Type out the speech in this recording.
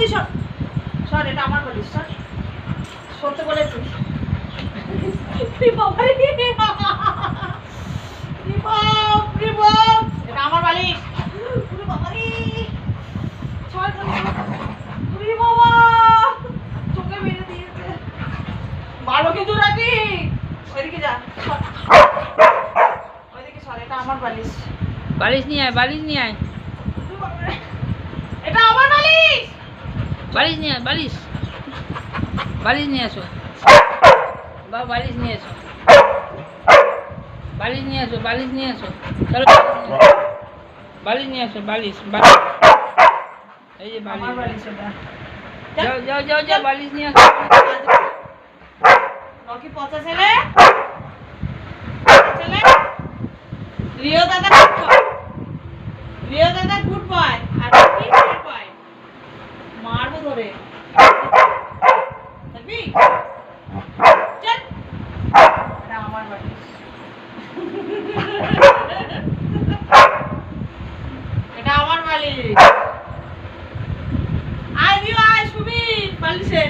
তুই সর। সর এটা আমার বলিস সর। সরতে বলেছি বাবা রে রিবাব রিবাব এটা আমার বালিশ চোখে মেরে দিয়েছে। ভালো কিন্তু রাখি। ওইদিকে যা ওইদিকে সর এটা আমার বালিশ বালিশ নিয়ে আয় বালিশ নিয়ে আয় ওরে বাবা রে। এটা আমার বালিশ বালিশ নিয়ে বালিশ। বালিশ নিয়ে আসো বা বালিশ নিয়ে এসো। বালিশ নিয়ে আসো বালিশ নিয়ে আসো চলো বালিশ নিয়ে আসো বালিশ বালিশ। এই যে বালিশ। যাও যাও যাও যাও বালিশ নিয়ে আসো। রকি পচা ছেলে? ছেলে? রিও দাদা? চল এটা আমার বাড়ি। আয় দিও আয় সুবি বালিশে।